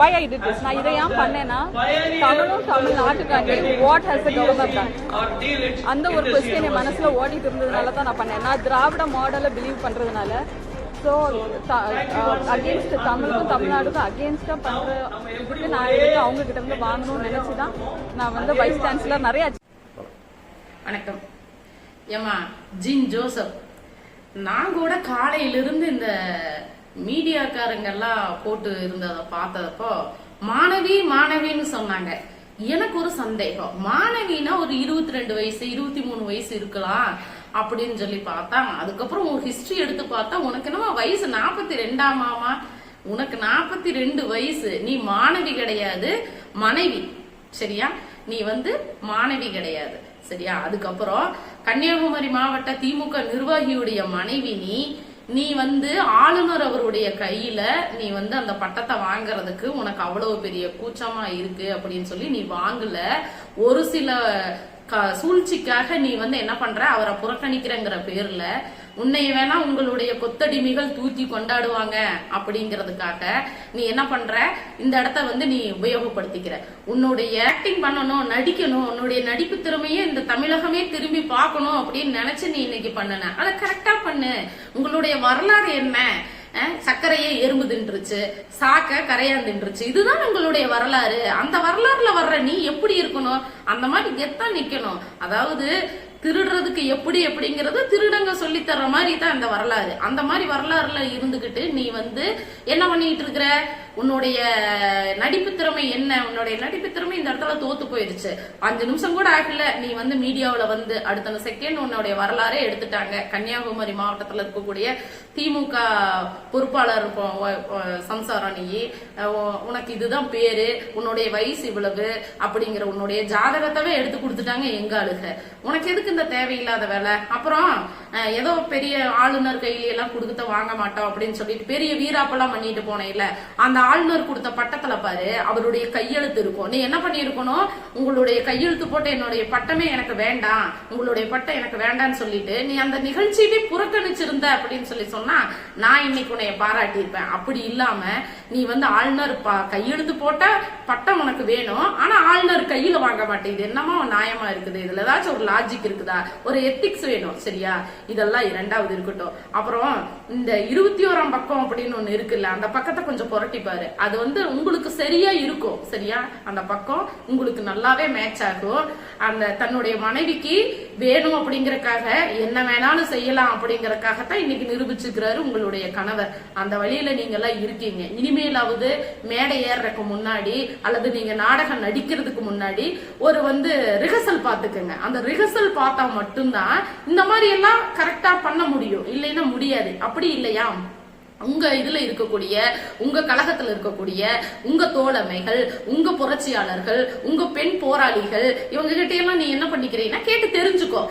why I did this? நான் இதை ஏன் பண்ணேன்னா தமிழும் தமிழ் நாட்டுக்காண்டி வாட் ஹஸ் த கவர்மெண்ட் அந்த ஒரு கொஸ்டின் என் மனசுல ஓடிட்டு இருந்ததுனால தான் நான் பண்ணேன். நான் திராவிட மாடலை பிலீவ் பண்றதுனால ஸோ அகேன்ஸ்ட் தமிழுக்கும் தமிழ்நாடுக்கும் அகேன்ஸ்டா பண்ற நான் எடுத்து அவங்க கிட்ட இருந்து வாங்கணும்னு நினைச்சு தான் நான் வந்து வைஸ் சான்சலர் நிறைய வணக்கம். ஏமா ஜின் ஜோசப். நான் கூட காலையிலிருந்து இந்த மீடியாக்காரங்கெல்லாம் போட்டு இருந்ததை பார்த்ததப்போ மாணவி மாணவின்னு சொன்னாங்க. எனக்கு ஒரு சந்தேகம். மாணவினா ஒரு இருபத்தி ரெண்டு வயசு இருபத்தி மூணு வயசு இருக்கலாம் அப்படின்னு சொல்லி பார்த்தா அதுக்கப்புறம் உன் ஹிஸ்டரி எடுத்து பார்த்தா உனக்கு என்னமா வயசு நாற்பத்தி ரெண்டாமாமா உனக்கு நாற்பத்தி ரெண்டு வயசு. நீ மாணவி கிடையாது மனைவி. சரியா? நீ வந்து மாணவி கிடையாது. சரியா? அதுக்கப்புறம் கன்னியாகுமரி மாவட்ட திமுக நிர்வாகியுடைய மனைவி நீ நீ வந்து ஆளுநர் அவருடைய கையில நீ வந்து அந்த பட்டத்தை வாங்குறதுக்கு உனக்கு அவ்வளவு பெரிய கூச்சமா இருக்கு அப்படின்னு சொல்லி நீ வாங்கல. ஒரு சில க- சூழ்ச்சிக்காக நீ வந்து என்ன பண்ற? அவரை புறக்கணிக்கிறங்கிற பேர்ல உன்னை வேணா உங்களுடைய கொத்தடிமைகள் தூக்கி கொண்டாடுவாங்க அப்படிங்கிறதுக்காக நீ என்ன பண்ற? இந்த இடத்த வந்து நீ உபயோகப்படுத்திக்கிற. உன்னுடைய ஆக்டிங் பண்ணணும் நடிக்கணும் உன்னுடைய நடிப்பு திறமையே இந்த தமிழகமே திரும்பி பார்க்கணும் அப்படின்னு நினைச்சு நீ இன்னைக்கு பண்ணன. அதை கரெக்டா பண்ணு. உங்களுடைய வரலாறு என்ன? அஹ், சர்க்கரையே எறும்பு தின்றுச்சு சாக்க கரையான் தின்றுச்சு. இதுதான் உங்களுடைய வரலாறு. அந்த வரலாறுல வர்ற நீ எப்படி இருக்கணும்? அந்த மாதிரி கெத்தா நிக்கணும். அதாவது திருடுறதுக்கு எப்படி எப்படிங்கறது திருடங்க சொல்லி தர்ற மாதிரி தான் இந்த வரலாறு. அந்த மாதிரி வரலாறுல இருந்துகிட்டு நீ வந்து என்ன பண்ணிட்டு இருக்கிற? உன்னுடைய நடிப்பு திறமை என்ன? உன்னுடைய நடிப்பு திறமை இந்த இடத்துல தோத்து போயிருச்சு அஞ்சு நிமிஷம் கூட ஆகல நீ வந்து மீடியாவில் வந்து அடுத்த செகண்ட் உன்னுடைய வரலாறே எடுத்துட்டாங்க. கன்னியாகுமரி மாவட்டத்தில் இருக்கக்கூடிய திமுக பொறுப்பாளர் இப்போ- சம்சாரம் நீ உனக்கு இதுதான் பேரு. உன்னுடைய வயசு இவ்வளவு அப்படிங்கிற உன்னுடைய ஜாதகத்தவே எடுத்து கொடுத்துட்டாங்க எங்க அழுக உனக்கு எதுக்கு இந்த தேவையில்லாத வேலை? அப்புறம் ஏதோ பெரிய ஆளுநர் கையிலெல்லாம் கொடுத்த வாங்க மாட்டோம் அப்படின்னு சொல்லிட்டு பெரிய வீராப்பெல்லாம் பண்ணிட்டு போனேன் இல்ல. அந்த ஆளுநர் கொடுத்த பட்டத்துல பாரு அவருடைய கையெழுத்து இருக்கும். நீ என்ன பண்ணிருக்கணும் உங்களுடைய கையெழுத்து போட்டு என்னுடைய பட்டமே எனக்கு வேண்டாம். உங்களுடைய பட்டம் எனக்கு வேண்டாம்னு சொல்லிட்டு நீ அந்த நிகழ்ச்சியவே புறக்கணிச்சிருந்த அப்படின்னு சொல்லி சொன்னா நான் இன்னைக்கு உன்னைய பாராட்டியிருப்பேன். அப்படி இல்லாம நீ வந்து ஆளுநர் கையெழுத்து போட்ட பட்டம் உனக்கு வேணும். ஆனா ஆளுநர் கையில வாங்க மாட்டேங்குது. என்னமா நியாயமா இருக்குது. இதுல ஏதாச்சும் ஒரு லாஜிக் இருக்குதா? ஒரு எத்திக்ஸ் வேணும். சரியா? இதெல்லாம் இரண்டாவது இருக்கட்டும். அப்புறம் இந்த இருபத்தி ஓராம் பக்கம் அப்படின்னு ஒண்ணு இருக்குல்ல அந்த பக்கத்தை கொஞ்சம் புரட்டிப்பாரு. அது வந்து உங்களுக்கு சரியா இருக்கும் சரியா? அந்த பக்கம் உங்களுக்கு நல்லாவே மேட்ச் ஆகும். அந்த தன்னுடைய மனைவிக்கு வேணும் அப்படிங்கறக்காக என்ன வேணாலும் செய்யலாம் அப்படிங்கறக்காகத்தான் இன்னைக்கு நிரூபிச்சுக்கிறாரு உங்களுடைய கணவர். அந்த வழியில நீங்க எல்லாம் இருக்கீங்க. இனிமேலாவது மேடை ஏறுறதுக்கு முன்னாடி அல்லது நீங்க நாடகம் நடிக்கிறதுக்கு முன்னாடி ஒரு வந்து ரிஹர்சல் பாத்துக்கோங்க அந்த ரிஹர்சல் பார்த்தா மட்டும்தான் இந்த மாதிரி எல்லாம் கரெக்டா பண்ண முடியும். இல்லைன்னா முடியாது. அப்படி இல்லையா? உங்க இதுல இருக்கக்கூடிய உங்க கழகத்துல இருக்கக்கூடிய உங்க தோழமைகள் உங்க புரட்சியாளர்கள் உங்க பெண் போராளிகள் இவங்க கிட்ட எல்லாம் நீ என்ன பண்ணிக்கிறீங்கன்னா கேட்டு தெரிஞ்சுக்கோ.